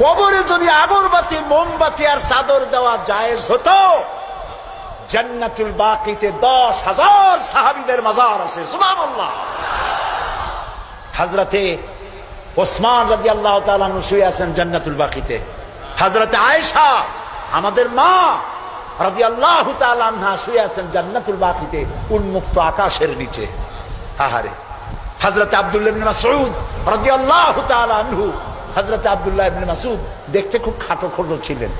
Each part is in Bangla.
কবরে যদি আগরবাতি, মোমবাতি আর চাদর দেওয়া জায়েজ হতো, জান্নাতুল বাকিতে দশ হাজার সাহাবিদের মাজার আছে, সুবহানাল্লাহ। হাজরাতে ওসমান রাজি আল্লাহ তালু শুয়ে আছেন জান্নাতুল বাকিতে। হাজরাতে আয়েশা, আমাদের মা রাজি আল্লাহ তালহা শুয়ে আছেন জান্নাতুল বাকিতে, উন্মুক্ত আকাশের নিচে। আহারে, হজরত আব্দুল্লাহ মাসউদ, রাদিয়াল্লাহু তাআলা আনহু হযরত আব্দুল্লাহ ইবনে মাসউদ দেখতে খুব খাটো খোটো ছিলেন।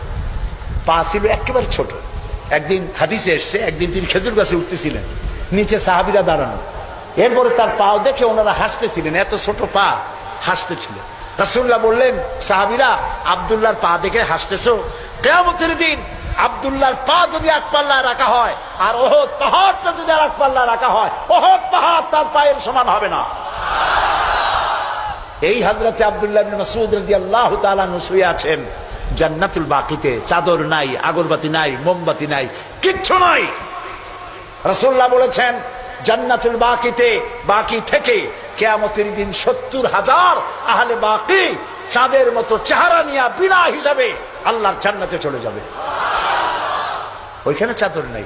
পা ছিল একেবারে ছোট। একদিন হাদিসে এসছে, একদিন তিনি খেজুর গাছে উঠতেছিলেন। নিচে সাহাবিরা দাঁড়ানো। এরপরে তার পাও দেখে ওনারা হাসতেছিলেন, এত ছোট পা, হাসতেছিলেন। রাসূলুল্লাহ বললেন, সাহাবিরা, আব্দুল্লাহর পা দেখে হাসতেছো? কেয়ামতের দিন আব্দুল্লাহর পা যদি এক পাল্লায় রাখা হয়, আর ওহদ পাহাড়টা যদি আর এক পাল্লায় রাখা হয়, ওহদ পাহাড় তার পায়ের সমান হবে না। এই হাজরতে আব্দুল্লাহ রাদিয়াল্লাহু তাআলা আনহু শুয়ে আছেন। জান্নাতুল বাকিতে, চাদর নাই, আগরবাতি নাই, মোমবাতি নাই, কিচ্ছু নাই। রাসূলুল্লাহ বলেছেন, জান্নাতুল বাকিতে, বাকি থেকে কেয়ামতের দিন সত্তর হাজার আহলে বাকি চাঁদের মতো চেহারা নিয়ে বিনা হিসাবে আল্লাহর জান্নাতে চলে যাবে। ওইখানে চাদর নাই।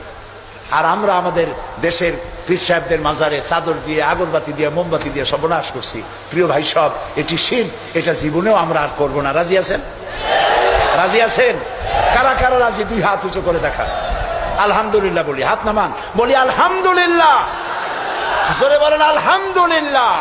আর আমরা আমাদের দেশের পীর সাহেবদের মাজারে চাদর দিয়ে, আগরবাতি দিয়ে, মোমবাতি দিয়ে সর্বনাশ করছি। প্রিয় ভাই সব, এটি শীত এটা জীবনেও আমরা আর করব না। রাজি আছেন? রাজি আছেন? কারা কারা রাজি? দুই হাত উঁচু করে দেখা আলহামদুলিল্লাহ বলি, হাত নামান। বলি, আলহামদুলিল্লাহ। জোরে বলেন, আলহামদুলিল্লাহ।